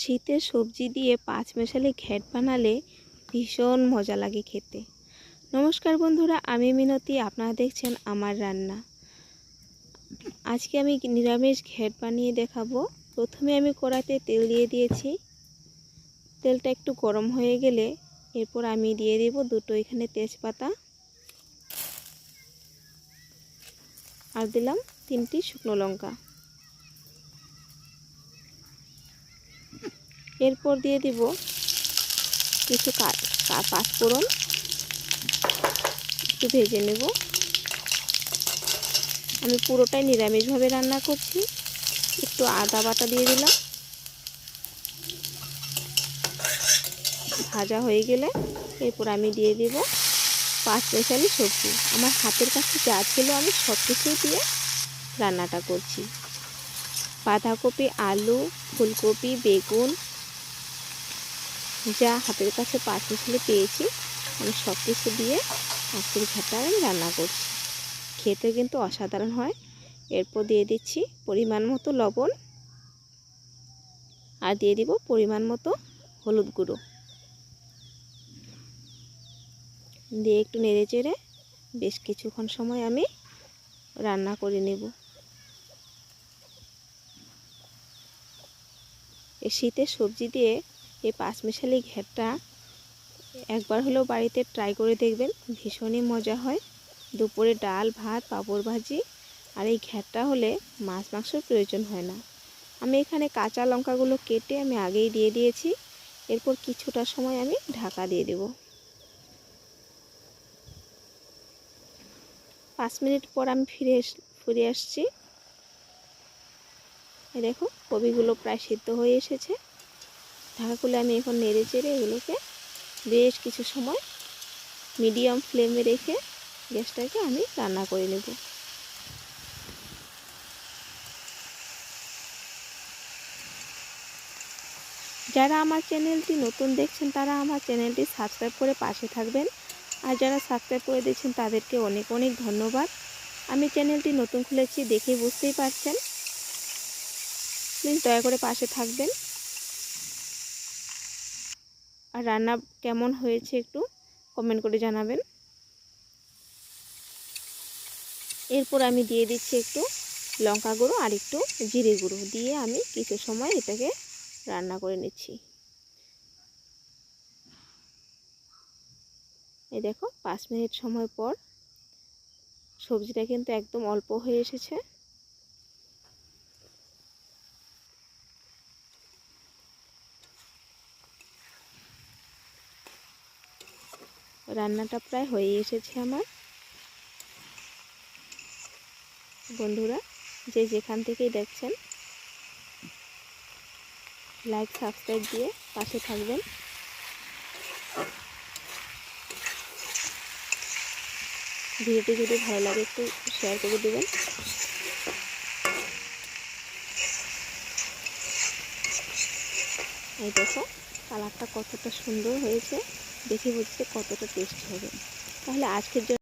শীতের সবজি দিয়ে পাঁচ মেশালি ঘ্যাট বানালে ভীষণ মজা লাগে খেতে। নমস্কার বন্ধুরা, আমি মিনতি, আপনারা দেখছেন আমার রান্না। আজকে আমি নিরামিষ ঘ্যাট বানিয়ে দেখাবো। প্রথমে আমি কড়াতে তেল দিয়ে দিয়েছি। তেলটা একটু গরম হয়ে গেলে এরপর আমি দিয়ে দেব দুটো এখানে তেজপাতা। আর দিলাম তিনটি শুকনো লঙ্কা। এরপর দিয়ে দিব কিছু পাঁচফোড়ন একটু ভেজে নেব। আমি পুরোটাই নিরামিষভাবে রান্না করছি। একটু আদা বাটা দিয়ে দিলাম। ভাজা হয়ে গেলে এরপর আমি দিয়ে দিব পাঁচ মেশালি সবজি। আমার হাতের কাছে যা ছিল আমি সব কিছুই দিয়ে রান্নাটা করছি। বাঁধাকপি, আলু, ফুলকপি, বেগুন যা হাতের কাছে পাঁচ মিশালি পেয়েছি, আমি সব কিছু দিয়ে আজকের ঘাটা আমি রান্না করছি। খেতে কিন্তু অসাধারণ হয়। এরপর দিয়ে দিচ্ছি পরিমাণ মতো লবণ আর দিয়ে দিব পরিমাণ মতো হলুদ গুঁড়ো। দিয়ে একটু নেড়ে চেড়ে বেশ কিছুক্ষণ সময় আমি রান্না করে নেব। এই শীতের সবজি দিয়ে এই পাঁচমিশালি ঘেরটা একবার হলেও বাড়িতে ট্রাই করে দেখবেন, ভীষণই মজা হয়। দুপুরে ডাল, ভাত, পাঁপড় ভাজি আর এই ঘ্যাটটা হলে মাছ মাংসর প্রয়োজন হয় না। আমি এখানে কাঁচা লঙ্কাগুলো কেটে আমি আগেই দিয়ে দিয়েছি। এরপর কিছুটা সময় আমি ঢাকা দিয়ে দেব। পাঁচ মিনিট পর আমি ফিরে ফিরে আসছি। দেখো কবিগুলো প্রায় সিদ্ধ হয়ে এসেছে। ঢাকা খুলে আমি এখন নেড়ে চেড়ে এগুলোকে বেশ কিছু সময় মিডিয়াম ফ্লেমে রেখে গ্যাসটাকে আমি রান্না করে নেব। যারা আমার চ্যানেলটি নতুন দেখছেন, তারা আমার চ্যানেলটি সাবস্ক্রাইব করে পাশে থাকবেন। আর যারা সাবস্ক্রাইব করে দেখছেন তাদেরকে অনেক অনেক ধন্যবাদ। আমি চ্যানেলটি নতুন খুলেছি দেখে বুঝতেই পারছেন। প্লিজ দয়া করে পাশে থাকবেন। আর রান্না কেমন হয়েছে একটু কমেন্ট করে জানাবেন। এরপর আমি দিয়ে দিচ্ছি একটু লঙ্কা গুঁড়ো আর একটু জিরে গুঁড়ো দিয়ে আমি কিছু সময় এটাকে রান্না করে নিচ্ছি। এই দেখো, পাঁচ মিনিট সময় পর সবজিটা কিন্তু একদম অল্প হয়ে এসেছে। রান্নাটা প্রায় হয়ে এসেছে আমার। বন্ধুরা, যে যেখান থেকেই দেখছেন লাইক সাবস্ক্রাইব দিয়ে পাশে থাকবেন। ভিডিওটি যদি ভালো লাগে, একটু শেয়ার করে দেবেন। এই দেখো কালারটা কতটা সুন্দর হয়েছে। দেখে বুঝতে কতটা টেস্ট হবে। তাহলে আজকের জন্য